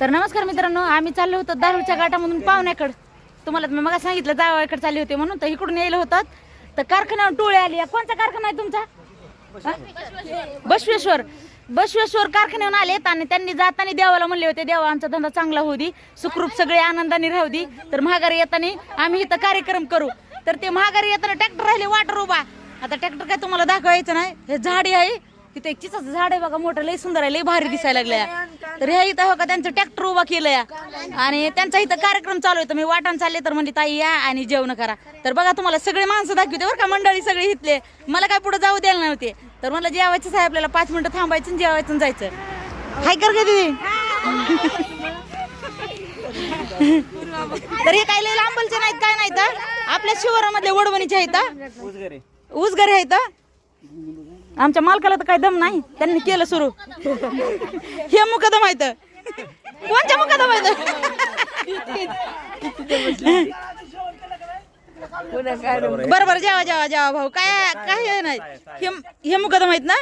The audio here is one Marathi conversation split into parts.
तर नमस्कार मित्रांनो आम्ही चाललो होतो दारूच्या घाटामधून पाहुण्याकडं. तुम्हाला मी मग सांगितलं जावाकडे चालले होते म्हणून तर इकडून यायला होतात. तर कारखान्यावर टोळे आली. कोणता कारखाना आहे तुमचा? हा? बसवेश्वर. बसवेश्वर कारखान्यावर आलेत आणि त्यांनी जाताना देवाला म्हणले होते देवा आमचा धंदा चांगला होऊ दे. सुखरूप सगळे आनंदाने राहू दे. तर महागारी येताना आम्ही इथं कार्यक्रम करू. तर ते महागारी येताना ट्रॅक्टर राहिले वाटर उभा. आता ट्रॅक्टर काय तुम्हाला दाखवायचं नाही? हे झाडे आहे. तिथे एक चिचाचं झाड आहे बघा मोठं लय सुंदर आहे लई भारी दिसायला लागलं तर ह्या इथं हो का त्यांचं ट्रॅक्टर उभा केलंय. आणि त्यांचा इथं कार्यक्रम चालू आहे. तर मी वाटाण चालले तर म्हणजे ताई या आणि जेवण करा. तर बघा तुम्हाला सगळे माणसं दाखवते बरं का मंडळी सगळे इथले. मला काय पुढे जाऊ द्यायला नव्हते. तर मला जेवायचं आहे आपल्याला पाच मिनिटं थांबायचं आणि जेवायचं जायचं. हाय कर का दीदी. तर हे काय लय लांबलचे नाहीत काय नाहीत हा? आपल्या शिवारामधले वडवणीचे आहेत हा? ऊसघरे आहेत हा? आमच्या मालकाला तर काही दम नाही. त्यांनी केलं सुरू. हे मुकदम आहेत. कोणच्या मुकदम आहेत? बरोबर जेवा जेवा जेवा भाऊ. काय काय हे नाही. हे हे मुकदम आहेत ना?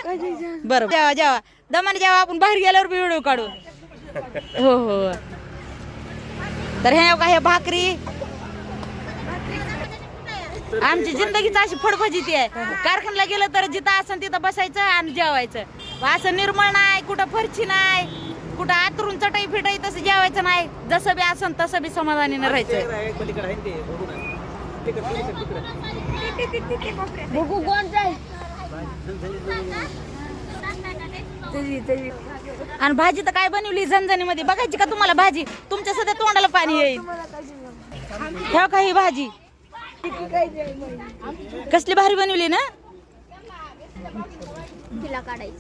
बरोबर जेवा जेवा. दमाने जेवा आपण बाहेर गेल्यावर बी व्हिडिओ काढू. हो हो. तर हे काय हे भाकरी? आमची जिंदगीच अशी फडफजीती आहे कारखान्याला गेलं तर जिथं असं तिथं बसायचं आणि जेवायचं. असं निर्मळ नाही कुठं फरची नाही कुठं आतरून चटाई फिटाई तसं जेवायचं नाही. जसं बी असं तसं बी समाधानीनं राहायचं. बघू आहे आणि भाजी तर काय बनवली झणझणीमध्ये? बघायची का तुम्हाला भाजी? तुमच्या सध्या तोंडाला पाणी येईल. ठेव का ही भाजी? कसली भारी बनवली ना? तिला काढायची.